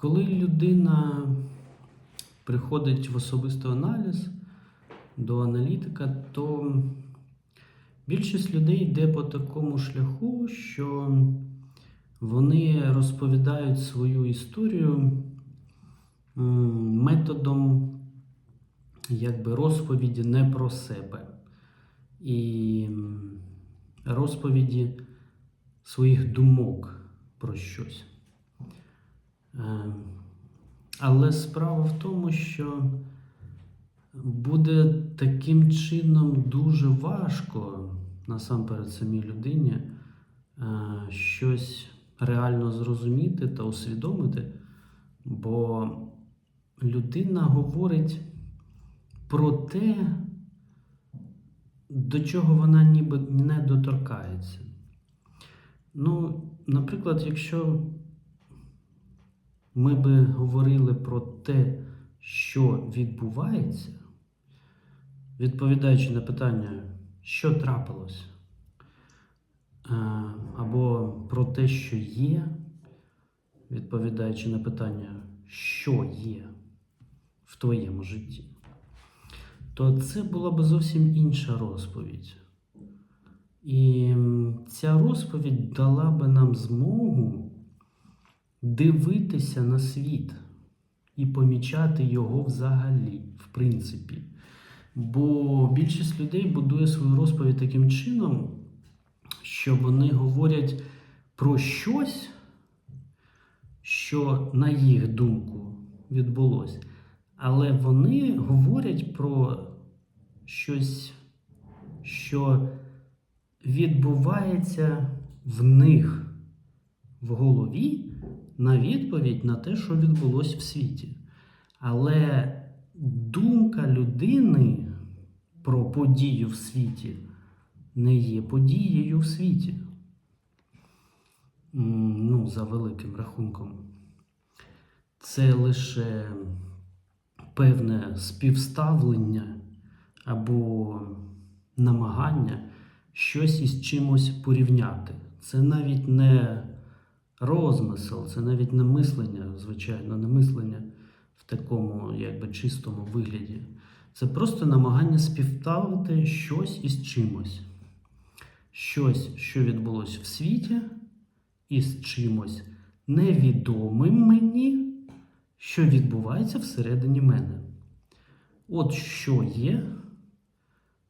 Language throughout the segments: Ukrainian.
Коли людина приходить в особистий аналіз до аналітика, то більшість людей йде по такому шляху, що вони розповідають свою історію методом якби розповіді не про себе і розповіді своїх думок про щось. Е, Але справа в тому, що буде таким чином дуже важко насамперед самій людині е, щось реально зрозуміти та усвідомити, бо людина говорить про те, до чого вона ніби не доторкається. Ну, наприклад, якщо ми би говорили про те, що відбувається, відповідаючи на питання, що трапилось, е, або про те, що є, відповідаючи на питання, що є в твоєму житті, то це була б зовсім інша розповідь. І ця розповідь дала би нам змогу дивитися на світ і помічати його взагалі, в принципі. Бо більшість людей будує свою розповідь таким чином, що вони говорять про щось, що, на їх думку, відбулося. Але вони говорять про щось, що відбувається в них в голові на відповідь на те, що відбулося в світі. Але думка людини про подію в світі не є подією в світі. Ну, за великим рахунком. Це лише певне співставлення або намагання щось із чимось порівняти. Це навіть не розмисел, це навіть не мислення, звичайно, не мислення в такому якби чистому вигляді. Це просто намагання співставити щось із чимось. Щось, що відбулося в світі, із чимось невідомим мені, що відбувається всередині мене. От що є,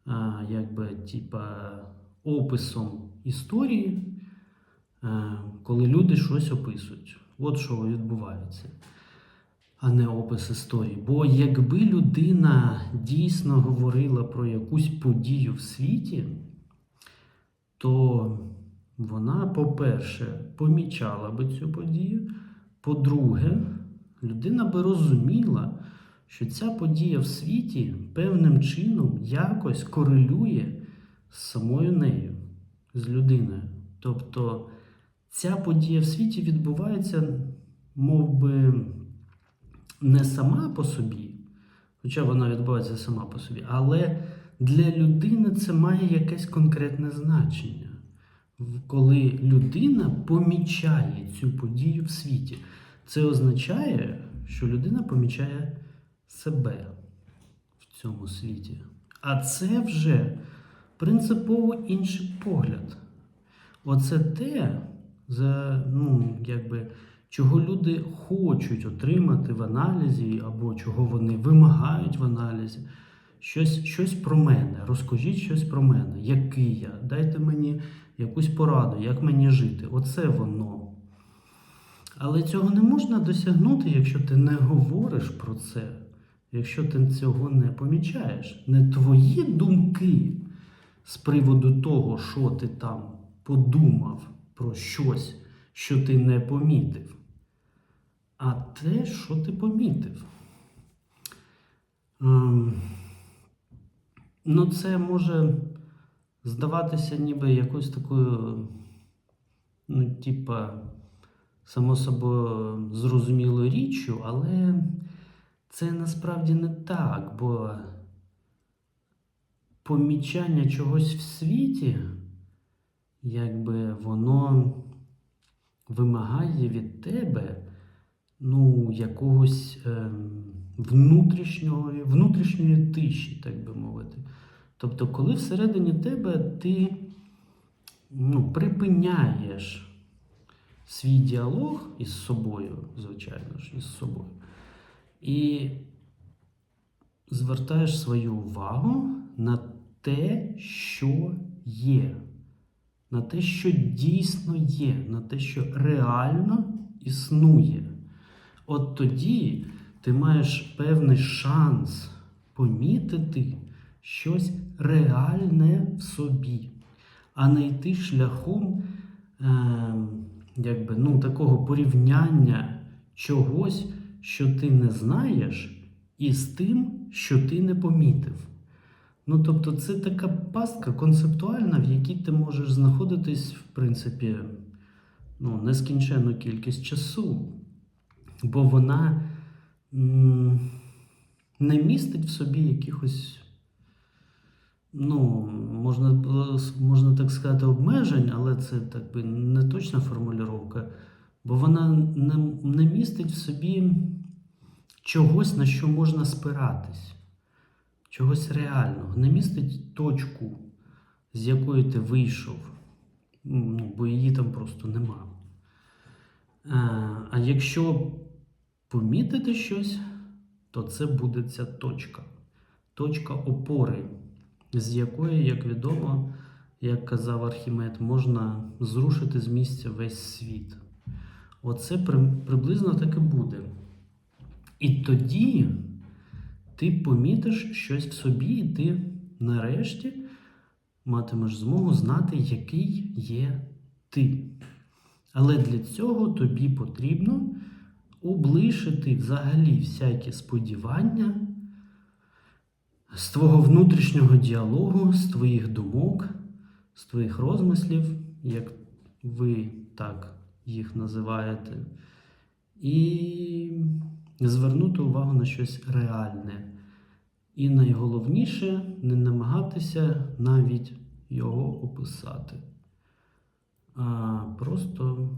а, якби, типа, описом історії, коли люди щось описують. От що відбувається, а не опис історії. Бо якби людина дійсно говорила про якусь подію в світі, то вона, по-перше, помічала би цю подію. По-друге, людина би розуміла, що ця подія в світі певним чином якось корелює з самою нею, з людиною. Тобто ця подія в світі відбувається, мов би, не сама по собі, хоча вона відбувається сама по собі, але для людини це має якесь конкретне значення. Коли людина помічає цю подію в світі, це означає, що людина помічає себе в цьому світі. А це вже принципово інший погляд. Оце те, за, ну, якби, чого люди хочуть отримати в аналізі, або чого вони вимагають в аналізі. Щось, щось про мене. Розкажіть щось про мене. Який я? Дайте мені якусь пораду, як мені жити. Оце воно. Але цього не можна досягнути, якщо ти не говориш про це, якщо ти цього не помічаєш. Не твої думки з приводу того, що ти там подумав про щось, що ти не помітив, а те, що ти помітив. Ем, Ну, це може здаватися ніби якоюсь такою, ну, типа, само собою зрозумілою річчю, але це насправді не так, бо помічання чогось в світі, якби воно вимагає від тебе ну, якогось ем, внутрішньої, внутрішньої тиші, так би мовити. Тобто, коли всередині тебе ти ну, припиняєш свій діалог із собою, звичайно ж, із собою, і звертаєш свою увагу на те, що є, на те, що дійсно є, на те, що реально існує. От тоді ти маєш певний шанс помітити щось реальне в собі, а не йти шляхом е, якби, ну, такого порівняння чогось, що ти не знаєш, із тим, що ти не помітив. Ну, тобто, це така пастка концептуальна, в якій ти можеш знаходитись, в принципі, ну, нескінченну кількість часу, бо вона не містить в собі якихось, ну, можна, можна так сказати, обмежень, але це так би не точна формулювання, бо вона не, не містить в собі чогось, на що можна спиратись, чогось реального, не містить точку, з якої ти вийшов, ну, бо її там просто нема. Е, А якщо помітити щось, то це буде ця точка. Точка опори, з якої, як відомо, як казав Архімед, можна зрушити з місця весь світ. Оце при- приблизно так і буде. І тоді ти помітиш щось в собі, і ти нарешті матимеш змогу знати, який є ти. Але для цього тобі потрібно облишити взагалі всякі сподівання з твого внутрішнього діалогу, з твоїх думок, з твоїх розмислів, як ви так їх називаєте, і звернути увагу на щось реальне. І найголовніше не намагатися навіть його описати, а просто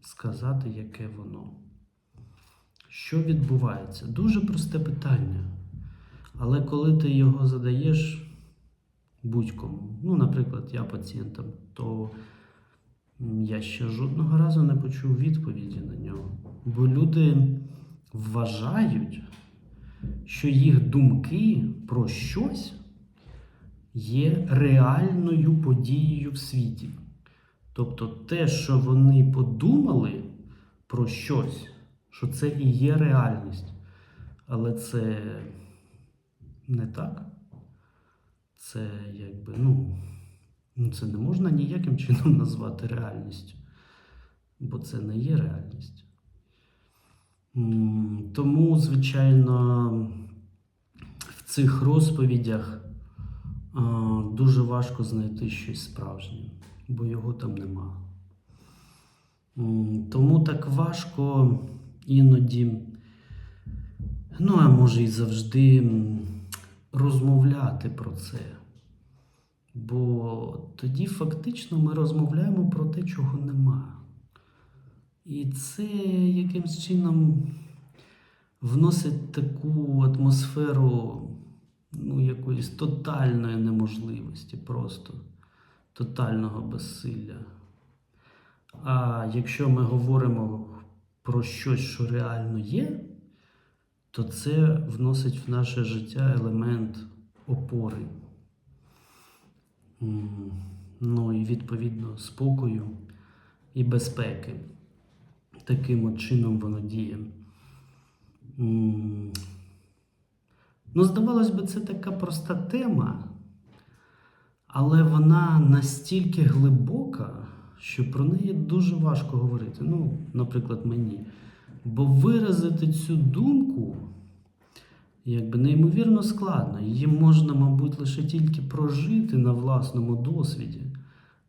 сказати, яке воно. Що відбувається? Дуже просте питання. Але коли ти його задаєш будь-кому, ну, наприклад, я пацієнтам, то я ще жодного разу не почув відповіді на нього. Бо люди вважають, що їх думки про щось є реальною подією в світі. Тобто те, що вони подумали про щось, що це і є реальність. Але це не так. Це якби, ну, ну, це не можна ніяким чином назвати реальністю, бо це не є реальність. Тому, звичайно, в цих розповідях дуже важко знайти щось справжнє, бо його там нема. Тому так важко іноді, ну а може і завжди розмовляти про це. Бо тоді фактично ми розмовляємо про те, чого нема. І це якимсь чином вносить таку атмосферу ну, якоїсь тотальної неможливості, просто тотального безсилля. А якщо ми говоримо про щось, що реально є, то це вносить в наше життя елемент опори. Ну і відповідно спокою і безпеки. Таким от чином воно діє. Ну, здавалось би, це така проста тема, але вона настільки глибока, що про неї дуже важко говорити. Ну, наприклад, мені. Бо виразити цю думку якби неймовірно складно. Її можна, мабуть, лише тільки прожити на власному досвіді,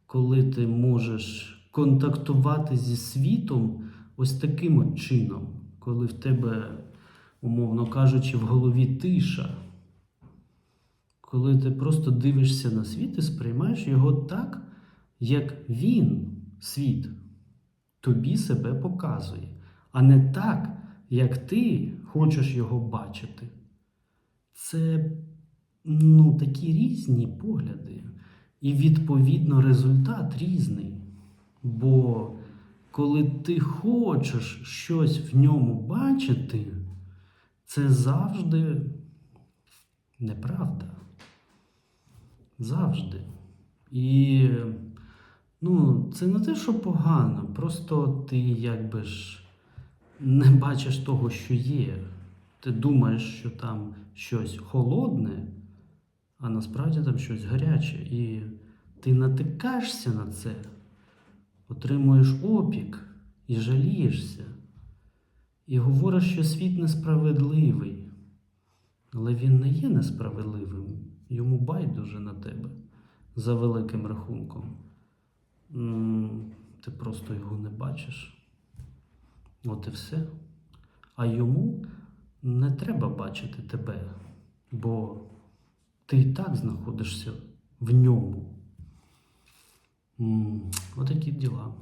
коли ти можеш контактувати зі світом ось таким от чином, коли в тебе, умовно кажучи, в голові тиша. Коли ти просто дивишся на світ і сприймаєш його так, як він, світ, тобі себе показує, а не так, як ти хочеш його бачити. Це ну, такі різні погляди. І відповідно результат різний. Бо коли ти хочеш щось в ньому бачити, це завжди неправда. Завжди. І ну, це не те, що погано, просто ти якби ж не бачиш того, що є. Ти думаєш, що там щось холодне, а насправді там щось гаряче. І ти натикаєшся на це, отримуєш опік і жалієшся. І говориш, що світ несправедливий. Але він не є несправедливим. Йому байдуже на тебе за великим рахунком. Ти просто його не бачиш. От і все. А йому не треба бачити тебе, бо ти і так знаходишся в ньому. М, такие діла.